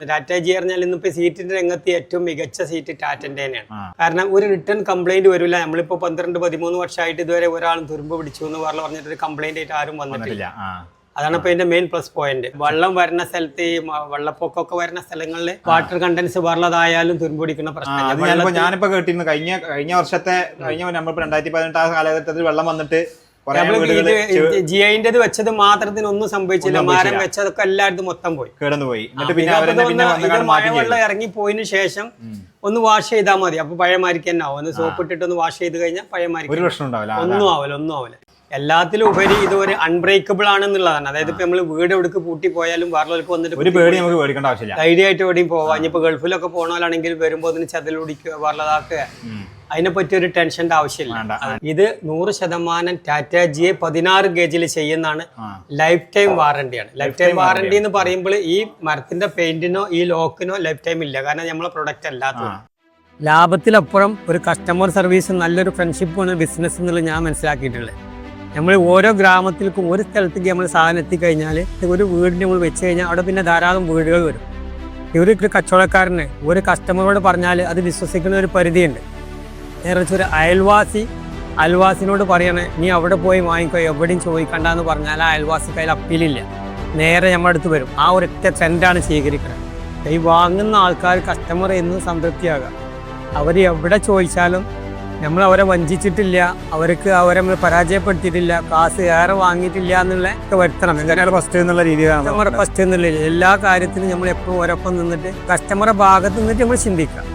Tata G പറഞ്ഞാൽ ഇന്നിപ്പോ സീറ്റിന്റെ രംഗത്ത് ഏറ്റവും മികച്ച സീറ്റ് ടാറ്റന്റെ തന്നെയാണ്. കാരണം ഒരു റിട്ടേൺ കംപ്ലൈന്റ് വരില്ല നമ്മളിപ്പോ പന്ത്രണ്ട് പതിമൂന്ന് വർഷമായിട്ട് ഇതുവരെ ഒരാളും തുരുമ്പ് പിടിച്ചു എന്ന് പറഞ്ഞു പറഞ്ഞിട്ട് ഒരു കംപ്ലൈന്റ് ആയിട്ട് ആരും വന്നിട്ടില്ല. അതാണ് ഇപ്പൊ ഇതിന്റെ മെയിൻ പ്ലസ് പോയിന്റ് വെള്ളം വരുന്ന സ്ഥലത്ത് ഈ വെള്ളപ്പൊക്കമൊക്കെ വരുന്ന സ്ഥലങ്ങളിൽ വാട്ടർ കണ്ടൻസ് വരുന്നതായാലും തുരുമ്പ് പിടിക്കുന്ന ആ, പ്രശ്നം ഞാനിപ്പോ കേട്ടിരുന്നു കഴിഞ്ഞ കഴിഞ്ഞ വർഷത്തെ കഴിഞ്ഞ നമ്മളിപ്പോ രണ്ടായിരത്തി പതിനെട്ട് ആ കാലഘട്ടത്തിൽ വെള്ളം വന്നിട്ട് കുറെ നമ്മൾ വീടുകൾ ഇത് ജി ഐന്റേത് വെച്ചത് മാത്രത്തിന് ഒന്നും സംഭവിച്ചില്ല. മരം വെച്ചതൊക്കെ എല്ലായിടത്തും മൊത്തം പോയി. കേടന്നു പോയി എന്നിട്ട് പിന്നെ പിന്നെ അവരെന്നെ പിന്നെ ഇത് വന്നുകാണ്ട് മാറ്റി മഴവെള്ളം ഇറങ്ങി പോയതിനു ശേഷം ഒന്ന് വാഷ് ചെയ്താൽ മതി. അപ്പൊ പഴയമാരിക്ക് തന്നെ ആവും. ഒന്ന് സോപ്പ് ഇട്ടിട്ട് ഒന്ന് വാഷ് ചെയ്ത് കഴിഞ്ഞാൽ പഴയമാരിക്ക് ഒന്നും ആവില്ല ഒന്നും ആവില്ല. എല്ലാത്തിലും ഉപരി ഇത് ഒരു അൺബ്രേക്കബിൾ ആണെന്നുള്ളതാണ്. അതായത് ഇപ്പൊ നമ്മൾ വീട് എവിടേക്ക് പൂട്ടി പോയാലും വേറൊരു വന്നിട്ട് ഒരു പേടി നമുക്ക് പേടിക്കേണ്ട ആവശ്യമില്ല. ധൈര്യമായിട്ട് എവിടെയും പോവാം. ഇനിയിപ്പോ ഗൾഫിലൊക്കെ പോകണമല്ലാണെങ്കിൽ വരുമ്പോൾ അതിന് ചതിലൊടിക്കുക വേറെതാക്കുക ഉം. അതിനെ പറ്റി ഒരു ടെൻഷന്റെ ആവശ്യമില്ല. ഇത് നൂറ് ശതമാനം ടാറ്റ ജിയെ പതിനാറ് ഗേജിൽ ചെയ്യുന്നതാണ് ലൈഫ് ടൈം വാറണ്ടിയാണ്. ലൈഫ് ടൈം വാറണ്ടി എന്ന് പറയുമ്പോൾ ഈ മരത്തിന്റെ പെയിന്റിനോ ഈ ലോക്കിനോ ലൈഫ് ടൈം ഇല്ല. കാരണം നമ്മളെ പ്രൊഡക്റ്റ് അല്ലാത്ത ലാഭത്തിലപ്പുറം ഒരു കസ്റ്റമർ സർവീസ് നല്ലൊരു ഫ്രണ്ട്ഷിപ്പാണ് ബിസിനസ് എന്നുള്ളത് ഞാൻ മനസ്സിലാക്കിയിട്ടുള്ളത്. നമ്മൾ ഓരോ ഗ്രാമത്തിലേക്കും ഒരു സ്ഥലത്തേക്ക് നമ്മൾ സാധനം എത്തിക്കഴിഞ്ഞാൽ ഒരു വീടിന് നമ്മൾ വെച്ച് കഴിഞ്ഞാൽ അവിടെ പിന്നെ ധാരാളം വീടുകൾ വരും. ഒരു കച്ചവടക്കാരന് ഒരു കസ്റ്റമറോട് പറഞ്ഞാൽ അത് വിശ്വസിക്കുന്ന ഒരു പരിധിയുണ്ട്. നേരെ വെച്ച് ഒരു അയൽവാസി അയൽവാസിനോട് പറയണേ നീ അവിടെ പോയി വാങ്ങിക്കോ എവിടെയും ചോദിക്കണ്ടെന്ന് പറഞ്ഞാൽ ആ അയൽവാസി കയ്യിൽ അപ്പീലില്ല. നേരെ നമ്മുടെ അടുത്ത് വരും. ആ ഒരൊറ്റ ട്രെൻഡാണ് സ്വീകരിക്കുന്നത് ഈ വാങ്ങുന്ന ആൾക്കാർ കസ്റ്റമർ എന്നും സംതൃപ്തിയാകാം. അവർ എവിടെ ചോദിച്ചാലും നമ്മൾ അവരെ വഞ്ചിച്ചിട്ടില്ല അവർക്ക് അവരെ നമ്മൾ പരാജയപ്പെടുത്തിയിട്ടില്ല കാശ് ഏറെ വാങ്ങിയിട്ടില്ല എന്നുള്ള ഒക്കെ വരുത്തണം. ഫസ്റ്റ് എന്നുള്ള രീതിയിലാണ് നമ്മുടെ ഫസ്റ്റ് എന്നുള്ള എല്ലാ കാര്യത്തിനും നമ്മൾ എപ്പോഴും ഓരോപ്പം നിന്നിട്ട് കസ്റ്റമറെ ഭാഗത്ത് നിന്നിട്ട് നമ്മൾ ചിന്തിക്കുക.